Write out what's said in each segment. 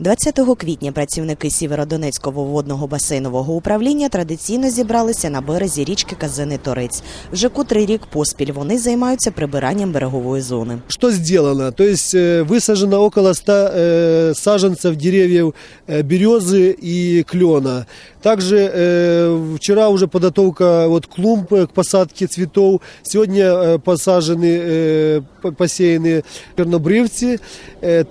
20 квітня працівники Сєвєродонецького водного басейнового управління традиційно зібралися на березі річки Казини Торець. Вже котрий рік поспіль вони займаються прибиранням берегової зони. Что сделано? То есть э, высажено около 100 э, саженцев деревьев э, березы и клена. Также э, вчера уже подготовка вот клумб э, к посадке цветов. Сегодня э, посажены, э, по- посеяны чернобрывцы. Э,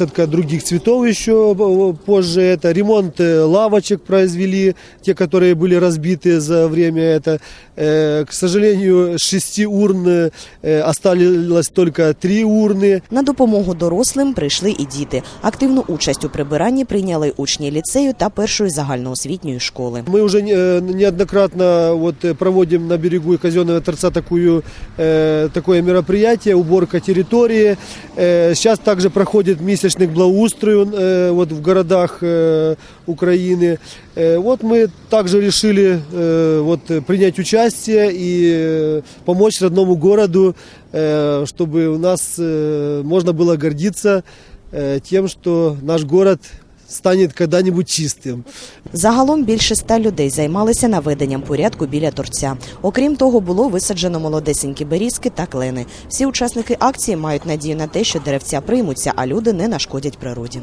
также э, ну, ожидается высадка других цветов еще э, позже. Это ремонт э, лавочек произвели, те, которые были разбиты за время это. Э, К сожалению, с шести урн э, осталось только три урны. На допомогу дорослим прийшли і діти. Активну участь у прибиранні прийняли учні ліцею та першої загальноосвітньої школи. Мы уже э, неоднократно вот э, проводим на берегу Казенного торца такую, э, такое мероприятие, уборка территории. Э, Сейчас также проходит месячник благоустрою э, вот в городах э, Украины. Э, Вот мы также решили э, вот, э, принять участие и э, помочь родному городу, э, чтобы у нас э, можно было гордиться э, тем, что наш город станет когда-нибудь чистым. Загалом більше ста людей займалися наведенням порядку біля торця. Окрім того, було висаджено молодесенькі берізки та клени. Всі учасники акції мають надію на те, що деревця приймуться, а люди не нашкодять природі.